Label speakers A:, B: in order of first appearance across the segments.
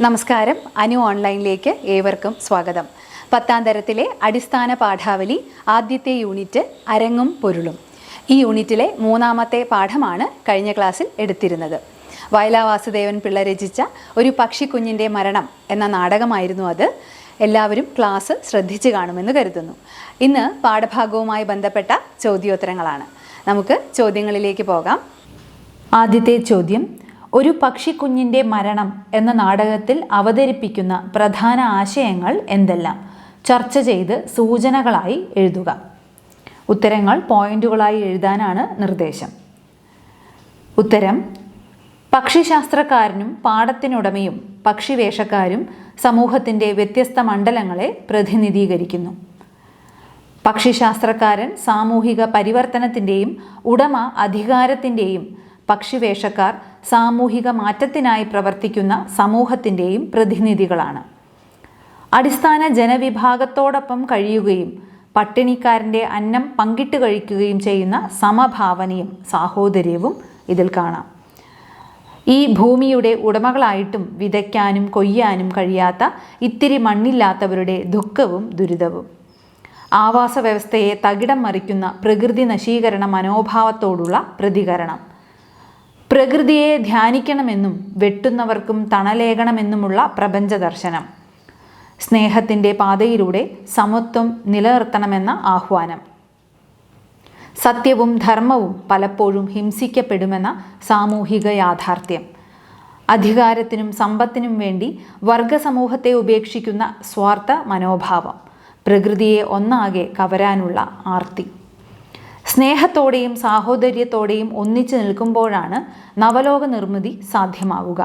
A: നമസ്കാരം. അനു ഓൺലൈനിലേക്ക് ഏവർക്കും സ്വാഗതം. പത്താം തരത്തിലെ അടിസ്ഥാന പാഠാവലി ആദ്യത്തെ യൂണിറ്റ് അരങ്ങും പൊരുളും. ഈ യൂണിറ്റിലെ മൂന്നാമത്തെ പാഠമാണ് കഴിഞ്ഞ ക്ലാസ്സിൽ എടുത്തിരുന്നത്. വയലാ വാസുദേവൻ പിള്ള രചിച്ച ഒരു പക്ഷിക്കുഞ്ഞിന്റെ മരണം എന്ന നാടകമായിരുന്നു അത്. എല്ലാവരും ക്ലാസ് ശ്രദ്ധിച്ചു കാണുമെന്ന് കരുതുന്നു. ഇന്ന് പാഠഭാഗവുമായി ബന്ധപ്പെട്ട ചോദ്യോത്തരങ്ങളാണ്. നമുക്ക് ചോദ്യങ്ങളിലേക്ക് പോകാം. ആദ്യത്തെ ചോദ്യം ഒരു പക്ഷിക്കുഞ്ഞിന്റെ മരണം എന്ന നാടകത്തിൽ അവതരിപ്പിക്കുന്ന പ്രധാന ആശയങ്ങൾ എന്തെല്ലാം? ചർച്ച ചെയ്ത് സൂചനകളായി എഴുതുക. ഉത്തരങ്ങൾ പോയിന്റുകളായി എഴുതാനാണ് നിർദ്ദേശം. ഉത്തരം പക്ഷിശാസ്ത്രക്കാരനും പാടത്തിനുടമയും പക്ഷിവേഷക്കാരും സമൂഹത്തിന്റെ വ്യത്യസ്ത മണ്ഡലങ്ങളെ പ്രതിനിധീകരിക്കുന്നു. പക്ഷിശാസ്ത്രക്കാരൻ സാമൂഹിക പരിവർത്തനത്തിന്റെയും ഉടമ അധികാരത്തിന്റെയും പക്ഷിവേഷക്കാർ സാമൂഹിക മാറ്റത്തിനായി പ്രവർത്തിക്കുന്ന സമൂഹത്തിന്റെയും പ്രതിനിധികളാണ്. അടിസ്ഥാന ജനവിഭാഗത്തോടൊപ്പം കഴിയുകയും പട്ടിണിക്കാരന്റെ അന്നം പങ്കിട്ട് കഴിക്കുകയും ചെയ്യുന്ന സമഭാവനയും സാഹോദര്യവും ഇതിൽ കാണാം. ഈ ഭൂമിയുടെ ഉടമകളായിട്ടും വിതയ്ക്കാനും കൊയ്യാനും കഴിയാത്ത ഇത്തിരി മണ്ണില്ലാത്തവരുടെ ദുഃഖവും ദുരിതവും. ആവാസ വ്യവസ്ഥയെ തകിടം മറിക്കുന്ന പ്രകൃതി നശീകരണ മനോഭാവത്തോടുള്ള പ്രതികരണം. പ്രകൃതിയെ ധ്യാനിക്കണമെന്നും വെട്ടുന്നവർക്കും തണലേകണമെന്നുമുള്ള പ്രപഞ്ച ദർശനം. സ്നേഹത്തിന്റെ പാതയിലൂടെ സമത്വം നിലനിർത്തണമെന്ന ആഹ്വാനം. സത്യവും ധർമ്മവും പലപ്പോഴും ഹിംസിക്കപ്പെടുമെന്ന സാമൂഹിക യാഥാർത്ഥ്യം. അധികാരത്തിനും സമ്പത്തിനും വേണ്ടി വർഗസമൂഹത്തെ ഉപേക്ഷിക്കുന്ന സ്വാർത്ഥ മനോഭാവം. പ്രകൃതിയെ ഒന്നാകെ കവരാനുള്ള ആർത്തി. സ്നേഹത്തോടെയും സാഹോദര്യത്തോടെയും ഒന്നിച്ചു നിൽക്കുമ്പോഴാണ് നവലോക നിർമ്മിതി സാധ്യമാവുക.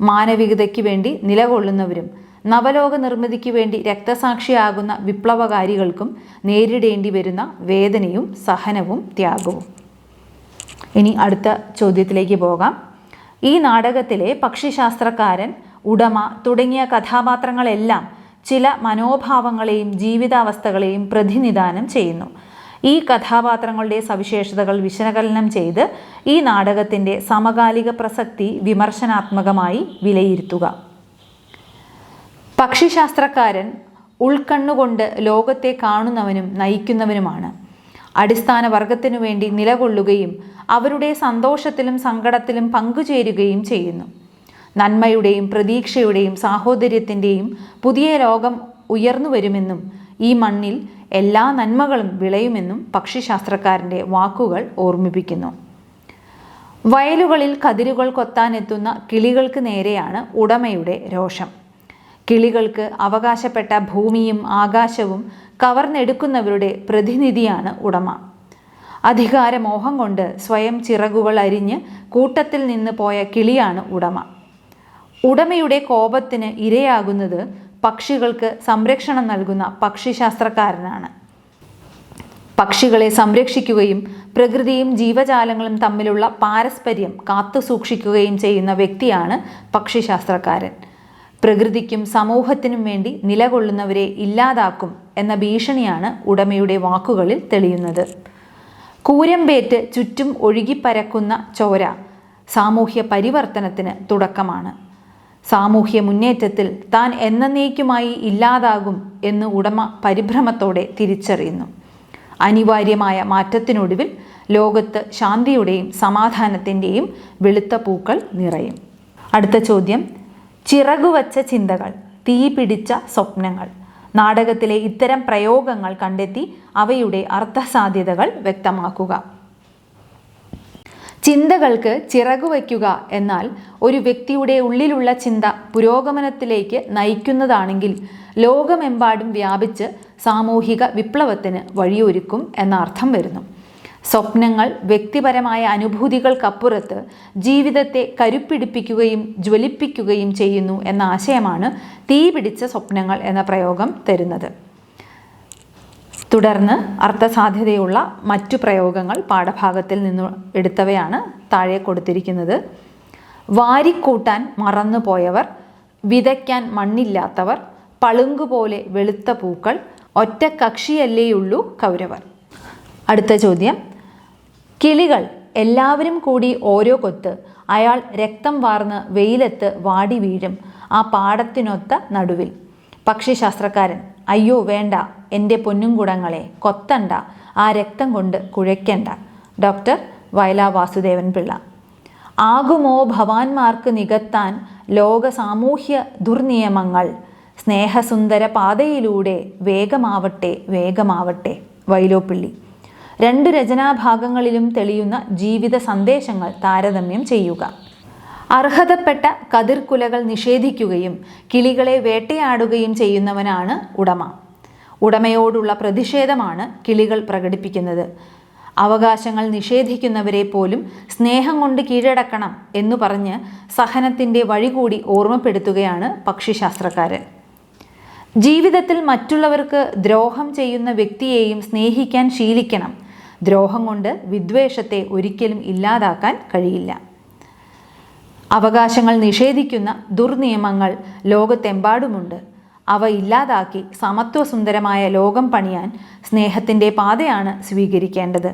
A: മാനവികതയ്ക്ക് വേണ്ടി നിലകൊള്ളുന്നവരും നവലോക നിർമ്മിതിക്ക് വേണ്ടി രക്തസാക്ഷിയാകുന്ന വിപ്ലവകാരികൾക്കും നേരിടേണ്ടി വരുന്ന വേദനയും സഹനവും ത്യാഗവും. ഇനി അടുത്ത ചോദ്യത്തിലേക്ക് പോകാം. ഈ നാടകത്തിലെ പക്ഷിശാസ്ത്രക്കാരൻ ഉടമ തുടങ്ങിയ കഥാപാത്രങ്ങളെല്ലാം ചില മനോഭാവങ്ങളെയും ജീവിതാവസ്ഥകളെയും പ്രതിനിധാനം ചെയ്യുന്നു. ഈ കഥാപാത്രങ്ങളുടെ സവിശേഷതകൾ വിശകലനം ചെയ്ത് ഈ നാടകത്തിന്റെ സമകാലിക പ്രസക്തി വിമർശനാത്മകമായി വിലയിരുത്തുക. പക്ഷിശാസ്ത്രക്കാരൻ ഉൾക്കണ്ണുകൊണ്ട് ലോകത്തെ കാണുന്നവനും നയിക്കുന്നവനുമാണ്. അടിസ്ഥാന വർഗത്തിനു വേണ്ടി നിലകൊള്ളുകയും അവരുടെ സന്തോഷത്തിലും സങ്കടത്തിലും പങ്കുചേരുകയും ചെയ്യുന്നു. നന്മയുടെയും പ്രതീക്ഷയുടെയും സാഹോദര്യത്തിന്റെയും പുതിയ ലോകം ഉയർന്നു വരുമെന്നും ഈ മണ്ണിൽ എല്ലാ നന്മകളും വിളയുമെന്നും പക്ഷിശാസ്ത്രക്കാരന്റെ വാക്കുകൾ ഓർമ്മിപ്പിക്കുന്നു. വയലുകളിൽ കതിരുകൾ കൊത്താനെത്തുന്ന കിളികൾക്ക് നേരെയാണ് ഉടമയുടെ രോഷം. കിളികൾക്ക് അവകാശപ്പെട്ട ഭൂമിയും ആകാശവും കവർന്നെടുക്കുന്നവരുടെ പ്രതിനിധിയാണ് ഉടമ. അധികാരമോഹം കൊണ്ട് സ്വയം ചിറകുകൾ അരിഞ്ഞ് കൂട്ടത്തിൽ നിന്ന് പോയ കിളിയാണ് ഉടമ. ഉടമയുടെ കോപത്തിന് ഇരയാകുന്നത് പക്ഷികൾക്ക് സംരക്ഷണം നൽകുന്ന പക്ഷിശാസ്ത്രക്കാരനാണ്. പക്ഷികളെ സംരക്ഷിക്കുകയും പ്രകൃതിയും ജീവജാലങ്ങളും തമ്മിലുള്ള പാരസ്പര്യം കാത്തു സൂക്ഷിക്കുകയും ചെയ്യുന്ന വ്യക്തിയാണ് പക്ഷിശാസ്ത്രക്കാരൻ. പ്രകൃതിക്കും സമൂഹത്തിനും വേണ്ടി നിലകൊള്ളുന്നവരെ ഇല്ലാതാക്കും എന്ന ഭീഷണിയാണ് ഉടമയുടെ വാക്കുകളിൽ തെളിയുന്നത്. കൂരമ്പേറ്റ് ചുറ്റും ഒഴുകിപ്പരക്കുന്ന ചോര സാമൂഹ്യ പരിവർത്തനത്തിന് തുടക്കമാണ്. സാമൂഹ്യ മുന്നേറ്റത്തിൽ താൻ എന്നേക്കുമായി ഇല്ലാതാകും എന്ന് ഉടമ പരിഭ്രമത്തോടെ തിരിച്ചറിയുന്നു. അനിവാര്യമായ മാറ്റത്തിനൊടുവിൽ ലോകത്ത് ശാന്തിയുടെയും സമാധാനത്തിന്റെയും വെളുത്ത പൂക്കൾ നിറയും. അടുത്ത ചോദ്യം. ചിറകുവച്ച ചിന്തകൾ തീ പിടിച്ച സ്വപ്നങ്ങൾ. നാടകത്തിലെ ഇത്തരം പ്രയോഗങ്ങൾ കണ്ടെത്തി അവയുടെ അർത്ഥസാധ്യതകൾ വ്യക്തമാക്കുക. ചിന്തകൾക്ക് ചിറകുവയ്ക്കുക എന്നാൽ ഒരു വ്യക്തിയുടെ ഉള്ളിലുള്ള ചിന്ത പുരോഗമനത്തിലേക്ക് നയിക്കുന്നതാണെങ്കിൽ ലോകമെമ്പാടും വ്യാപിച്ച് സാമൂഹിക വിപ്ലവത്തിന് വഴിയൊരുക്കും എന്ന അർത്ഥം വരുന്നു. സ്വപ്നങ്ങൾ വ്യക്തിപരമായ അനുഭൂതികൾക്കപ്പുറത്ത് ജീവിതത്തെ കരുപ്പിടിപ്പിക്കുകയും ജ്വലിപ്പിക്കുകയും ചെയ്യുന്നു എന്ന ആശയമാണ് തീപിടിച്ച സ്വപ്നങ്ങൾ എന്ന പ്രയോഗം തരുന്നത്. തുടർന്ന് അർത്ഥസാധ്യതയുള്ള മറ്റു പ്രയോഗങ്ങൾ പാഠഭാഗത്തിൽ നിന്ന് എടുത്തവയാണ് താഴെ കൊടുത്തിരിക്കുന്നത്. വാരിക്കൂട്ടാൻ മറന്നുപോയവർ വിതയ്ക്കാൻ മണ്ണില്ലാത്തവർ പളുങ്കുപോലെ വെളുത്ത പൂക്കൾ ഒറ്റ കക്ഷിയല്ലേയുള്ളൂ കൗരവർ. അടുത്ത ചോദ്യം. കിളികൾ എല്ലാവരും കൂടി ഓരോ കൊത്ത് അയാൾ രക്തം വാർന്ന് വെയിലത്ത് വാടി വീഴും
B: ആ പാടത്തിനൊത്ത നടുവിൽ. പക്ഷിശാസ്ത്രക്കാരൻ അയ്യോ വേണ്ട. എന്റെ പൊന്നും കുടങ്ങളെ കൊത്തണ്ട. ആ രക്തം കൊണ്ട് കുഴയ്ക്കണ്ട. ഡോക്ടർ വയലാ വാസുദേവൻ പിള്ള. ആകുമോ ഭവാന്മാർക്ക് നികത്താൻ ലോക സാമൂഹ്യ ദുർനിയമങ്ങൾ? സ്നേഹസുന്ദര പാതയിലൂടെ വേഗമാവട്ടെ വേഗമാവട്ടെ. വൈലോപ്പിള്ളി രണ്ട് രചനാഭാഗങ്ങളിലും തെളിയുന്ന ജീവിത സന്ദേശങ്ങൾ താരതമ്യം ചെയ്യുക. അർഹതപ്പെട്ട കതിർക്കുലകൾ നിഷേധിക്കുകയും കിളികളെ വേട്ടയാടുകയും ചെയ്യുന്നവനാണ് ഉടമ. ഉടമയോടുള്ള പ്രതിഷേധമാണ് കിളികൾ പ്രകടിപ്പിക്കുന്നത്. അവകാശങ്ങൾ നിഷേധിക്കുന്നവരെ പോലും സ്നേഹം കൊണ്ട് കീഴടക്കണം എന്നു പറഞ്ഞ് സഹനത്തിന്റെ വഴി കൂടി ഓർമ്മപ്പെടുത്തുകയാണ് പക്ഷിശാസ്ത്രക്കാരൻ ജീവിതത്തിൽ മറ്റുള്ളവർക്ക് ദ്രോഹം ചെയ്യുന്ന വ്യക്തിയെയും സ്നേഹിക്കാൻ ശീലിക്കണം. ദ്രോഹം കൊണ്ട് വിദ്വേഷത്തെ ഒരിക്കലും ഇല്ലാതാക്കാൻ കഴിയില്ല. അവകാശങ്ങൾ നിഷേധിക്കുന്ന ദുർനിയമങ്ങൾ ലോകത്തെമ്പാടുമുണ്ട്. അവ ഇല്ലാതാക്കി സമത്വസുന്ദരമായ ലോകം പണിയാൻ സ്നേഹത്തിന്റെ പാതയാണ് സ്വീകരിക്കേണ്ടത്.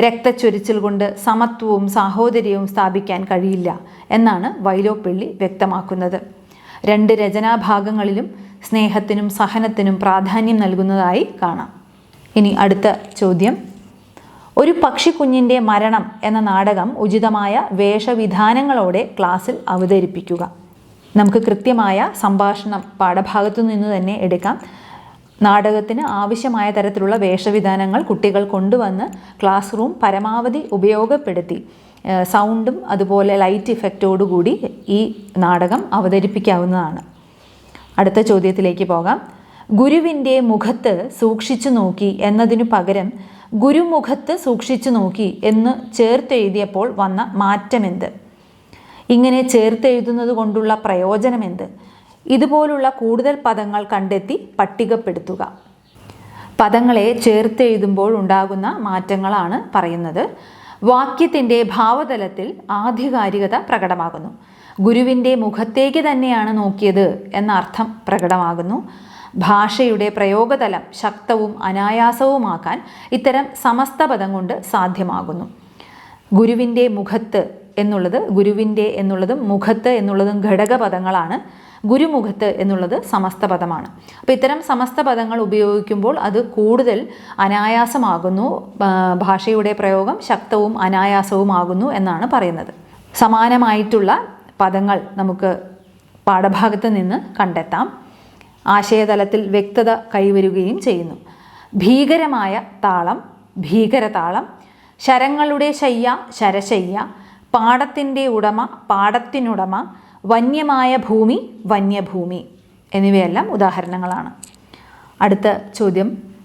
B: രക്തച്ചൊരിച്ചിൽ കൊണ്ട് സമത്വവും സാഹോദര്യവും സ്ഥാപിക്കാൻ കഴിയില്ല എന്നാണ് വൈലോപ്പിള്ളി വ്യക്തമാക്കുന്നത്. രണ്ട് രചനാഭാഗങ്ങളിലും സ്നേഹത്തിനും സഹനത്തിനും പ്രാധാന്യം നൽകുന്നതായി കാണാം. ഇനി അടുത്ത ചോദ്യം. ഒരു പക്ഷിക്കുഞ്ഞിന്റെ മരണം എന്ന നാടകം ഉചിതമായ വേഷവിധാനങ്ങളോടെ ക്ലാസ്സിൽ അവതരിപ്പിക്കുക. നമുക്ക് കൃത്യമായ സംഭാഷണം പാഠഭാഗത്തു നിന്ന് തന്നെ എടുക്കാം. നാടകത്തിന് ആവശ്യമായ തരത്തിലുള്ള വേഷവിധാനങ്ങൾ കുട്ടികൾ കൊണ്ടുവന്ന് ക്ലാസ് റൂം പരമാവധി ഉപയോഗപ്പെടുത്തി. സൗണ്ടും അതുപോലെ ലൈറ്റ് ഇഫക്റ്റോടുകൂടി ഈ നാടകം അവതരിപ്പിക്കാവുന്നതാണ്. അടുത്ത ചോദ്യത്തിലേക്ക് പോകാം. ഗുരുവിന്റെ മുഖത്ത് സൂക്ഷിച്ചു നോക്കി എന്നതിനു പകരം ഗുരുമുഖത്ത് സൂക്ഷിച്ചു നോക്കി എന്ന് ചേർത്തെഴുതിയപ്പോൾ വന്ന മാറ്റമെന്ത്? ഇങ്ങനെ ചേർത്തെഴുതുന്നത് കൊണ്ടുള്ള പ്രയോജനമെന്ത്? ഇതുപോലുള്ള കൂടുതൽ പദങ്ങൾ കണ്ടെത്തി പട്ടികപ്പെടുത്തുക. പദങ്ങളെ ചേർത്തെഴുതുമ്പോൾ ഉണ്ടാകുന്ന മാറ്റങ്ങളാണ് പറയുന്നത്. വാക്യത്തിന്റെ ഭാവതലത്തിൽ ആധികാരികത പ്രകടമാകുന്നു. ഗുരുവിന്റെ മുഖത്തേക്ക് തന്നെയാണ് നോക്കിയത് എന്ന അർത്ഥം പ്രകടമാകുന്നു. ഭാഷയുടെ പ്രയോഗതലം ശക്തവും അനായാസവുമാക്കാൻ ഇത്തരം സമസ്ത പദം കൊണ്ട് സാധ്യമാകുന്നു. ഗുരുവിന്റെ മുഖത്ത് എന്നുള്ളത് ഗുരുവിന്റെ എന്നുള്ളതും മുഖത്ത് എന്നുള്ളതും ഘടകപദങ്ങളാണ് ഗുരുമുഖത്ത് എന്നുള്ളത് സമസ്ത പദമാണ്. അപ്പോൾ ഇത്തരം സമസ്ത പദങ്ങൾ ഉപയോഗിക്കുമ്പോൾ അത് കൂടുതൽ അനായാസമാകുന്നു. ഭാഷയുടെ പ്രയോഗം ശക്തവും അനായാസവുമാകുന്നു എന്നാണ് പറയുന്നത്. സമാനമായിട്ടുള്ള പദങ്ങൾ നമുക്ക് പാഠഭാഗത്ത് നിന്ന് കണ്ടെത്താം. ആശയതലത്തിൽ വ്യക്തത കൈവരുകയും ചെയ്യുന്നു. ഭീകരമായ താളം ഭീകരതാളം ശരങ്ങളുടെ ശയ്യ ശരശയ്യ പാടത്തിന്റെ ഉടമ പാടത്തിനുടമ വന്യമായ ഭൂമി വന്യഭൂമി എന്നിവയെല്ലാം ഉദാഹരണങ്ങളാണ്. അടുത്ത ചോദ്യം.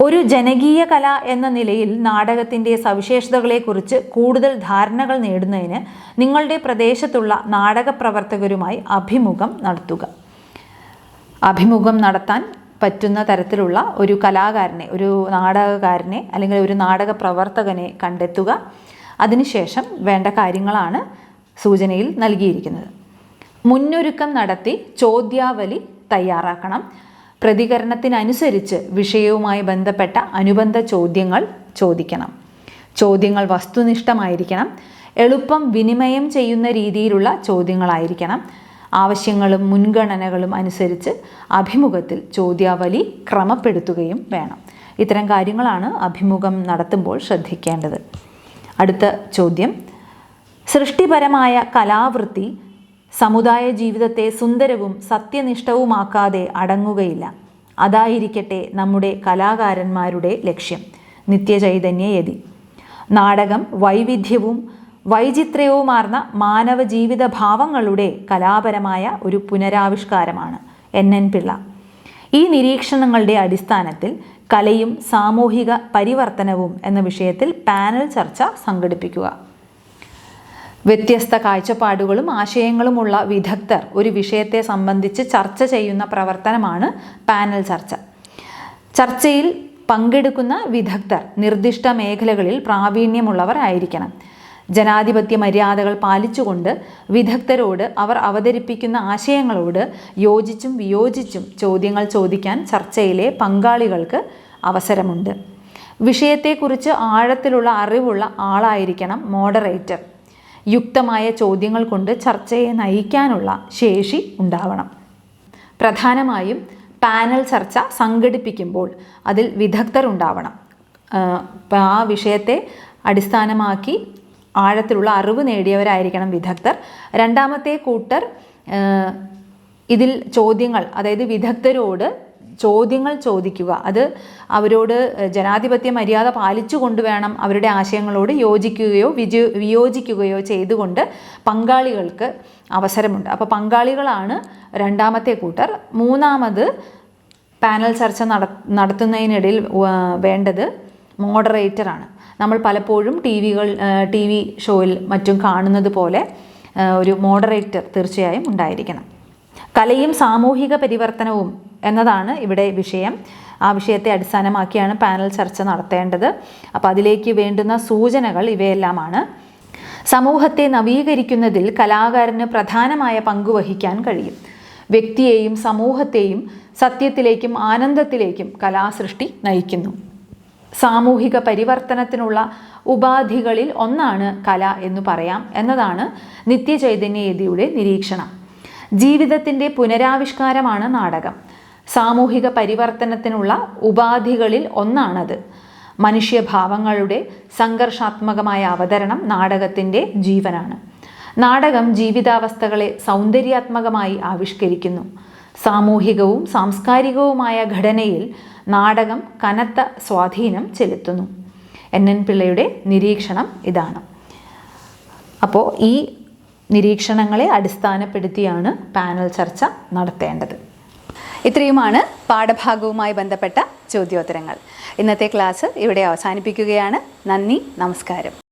B: ഒരു ജനകീയ കല എന്ന നിലയിൽ നാടകത്തിന്റെ സവിശേഷതകളെക്കുറിച്ച് കൂടുതൽ ധാരണകൾ നേടുന്നതിന് നിങ്ങളുടെ പ്രദേശത്തുള്ള നാടക പ്രവർത്തകരുമായി അഭിമുഖം നടത്തുക. അഭിമുഖം നടത്താൻ പറ്റുന്ന തരത്തിലുള്ള ഒരു കലാകാരനെ ഒരു നാടകകാരനെ അല്ലെങ്കിൽ ഒരു നാടക പ്രവർത്തകനെ കണ്ടെത്തുക. അതിനുശേഷം വേണ്ട കാര്യങ്ങളാണ് സൂചനയിൽ നൽകിയിരിക്കുന്നത്. മുന്നൊരുക്കം നടത്തി ചോദ്യാവലി തയ്യാറാക്കണം. പ്രതികരണത്തിനനുസരിച്ച് വിഷയവുമായി ബന്ധപ്പെട്ട അനുബന്ധ ചോദ്യങ്ങൾ ചോദിക്കണം. ചോദ്യങ്ങൾ വസ്തുനിഷ്ഠമായിരിക്കണം. എളുപ്പം വിനിമയം ചെയ്യുന്ന രീതിയിലുള്ള ചോദ്യങ്ങളായിരിക്കണം. ആവശ്യങ്ങളും മുൻഗണനകളും അനുസരിച്ച് അഭിമുഖത്തിൽ ചോദ്യാവലി ക്രമപ്പെടുത്തുകയും വേണം. ഇത്തരം കാര്യങ്ങളാണ് അഭിമുഖം നടത്തുമ്പോൾ ശ്രദ്ധിക്കേണ്ടത്. അടുത്ത ചോദ്യം. സൃഷ്ടിപരമായ കലാവൃത്തി സമുദായ ജീവിതത്തെ സുന്ദരവും സത്യനിഷ്ഠവുമാക്കാതെ അടങ്ങുകയില്ല. അതായിരിക്കട്ടെ നമ്മുടെ കലാകാരന്മാരുടെ ലക്ഷ്യം. നിത്യചൈതന്യയതി. നാടകം വൈവിധ്യവും വൈചിത്ര്യവുമാർന്ന മാനവ ജീവിത ഭാവങ്ങളുടെ കലാപരമായ ഒരു പുനരാവിഷ്കാരമാണ് എൻ എൻ പിള്ള. ഈ നിരീക്ഷണങ്ങളുടെ അടിസ്ഥാനത്തിൽ കലയും സാമൂഹിക പരിവർത്തനവും എന്ന വിഷയത്തിൽ പാനൽ ചർച്ച സംഘടിപ്പിക്കുക. വ്യത്യസ്ത കാഴ്ചപ്പാടുകളും ആശയങ്ങളുമുള്ള വിദഗ്ധർ ഒരു വിഷയത്തെ സംബന്ധിച്ച് ചർച്ച ചെയ്യുന്ന പ്രവർത്തനമാണ് പാനൽ ചർച്ച. ചർച്ചയിൽ പങ്കെടുക്കുന്ന വിദഗ്ധർ നിർദ്ദിഷ്ട മേഖലകളിൽ പ്രാവീണ്യമുള്ളവർ ആയിരിക്കണം. ജനാധിപത്യ മര്യാദകൾ പാലിച്ചുകൊണ്ട് വിദഗ്ധരോട് അവർ അവതരിപ്പിക്കുന്ന ആശയങ്ങളോട് യോജിച്ചും വിയോജിച്ചും ചോദ്യങ്ങൾ ചോദിക്കാൻ ചർച്ചയിലെ പങ്കാളികൾക്ക് അവസരമുണ്ട്. വിഷയത്തെക്കുറിച്ച് ആഴത്തിലുള്ള അറിവുള്ള ആളായിരിക്കണം മോഡറേറ്റർ. യുക്തമായ ചോദ്യങ്ങൾ കൊണ്ട് ചർച്ചയെ നയിക്കാനുള്ള ശേഷി ഉണ്ടാവണം. പ്രധാനമായും പാനൽ ചർച്ച സംഘടിപ്പിക്കുമ്പോൾ അതിൽ വിദഗ്ധർ ഉണ്ടാവണം. ആ വിഷയത്തെ അടിസ്ഥാനമാക്കി ആഴത്തിലുള്ള അറിവ് നേടിയവരായിരിക്കണം വിദഗ്ധർ. രണ്ടാമത്തെ കൂട്ടർ ഇതിൽ ചോദ്യങ്ങൾ അതായത് വിദഗ്ധരോട് ചോദ്യങ്ങൾ ചോദിക്കുക. അത് അവരോട് ജനാധിപത്യ മര്യാദ പാലിച്ചുകൊണ്ട് വേണം അവരുടെ ആശയങ്ങളോട് യോജിക്കുകയോ വിജ വിയോജിക്കുകയോ ചെയ്തുകൊണ്ട് പങ്കാളികൾക്ക് അവസരമുണ്ട്. അപ്പോൾ പങ്കാളികളാണ് രണ്ടാമത്തെ കൂട്ടർ. മൂന്നാമത് പാനൽ ചർച്ച നട നടത്തുന്നതിനിടയിൽ വേണ്ടത് മോഡറേറ്ററാണ്. നമ്മൾ പലപ്പോഴും ടി വികൾ ടി വി ഷോയിൽ മറ്റും കാണുന്നത് പോലെ ഒരു മോഡറേറ്റർ തീർച്ചയായും ഉണ്ടായിരിക്കണം. കലയും സാമൂഹിക പരിവർത്തനവും എന്നതാണ് ഇവിടെ വിഷയം. ആ വിഷയത്തെ അടിസ്ഥാനമാക്കിയാണ് പാനൽ ചർച്ച നടത്തേണ്ടത്. അപ്പോൾ അതിലേക്ക് വേണ്ടുന്ന സൂചനകൾ ഇവയെല്ലാമാണ്. സമൂഹത്തെ നവീകരിക്കുന്നതിൽ കലാകാരന് പ്രധാനമായ പങ്ക് വഹിക്കാൻ കഴിയും. വ്യക്തിയെയും സമൂഹത്തെയും സത്യത്തിലേക്കും ആനന്ദത്തിലേക്കും കലാസൃഷ്ടി നയിക്കുന്നു. സാമൂഹിക പരിവർത്തനത്തിനുള്ള ഉപാധികളിൽ ഒന്നാണ് കല എന്ന് പറയാം. എന്നതാണ് നിത്യചൈതന്യയതിയുടെ നിരീക്ഷണം. ജീവിതത്തിന്റെ പുനരാവിഷ്കാരമാണ് നാടകം. സാമൂഹിക പരിവർത്തനത്തിനുള്ള ഉപാധികളിൽ ഒന്നാണത്. മനുഷ്യഭാവങ്ങളുടെ സംഘർഷാത്മകമായ അവതരണം നാടകത്തിന്റെ ജീവനാണ്. നാടകം ജീവിതാവസ്ഥകളെ സൗന്ദര്യാത്മകമായി ആവിഷ്കരിക്കുന്നു. സാമൂഹികവും സാംസ്കാരികവുമായ ഘടനയിൽ നാടകം കനത്ത സ്വാധീനം ചെലുത്തുന്നു. എൻ എൻ പിള്ളയുടെ നിരീക്ഷണം ഇതാണ്. അപ്പോൾ ഈ നിരീക്ഷണങ്ങളെ അടിസ്ഥാനപ്പെടുത്തിയാണ് പാനൽ ചർച്ച നടത്തേണ്ടത്.
A: ഇത്രയുമാണ് പാഠഭാഗവുമായി ബന്ധപ്പെട്ട ചോദ്യോത്തരങ്ങൾ. ഇന്നത്തെ ക്ലാസ് ഇവിടെ അവസാനിപ്പിക്കുകയാണ്. നന്ദി നമസ്കാരം.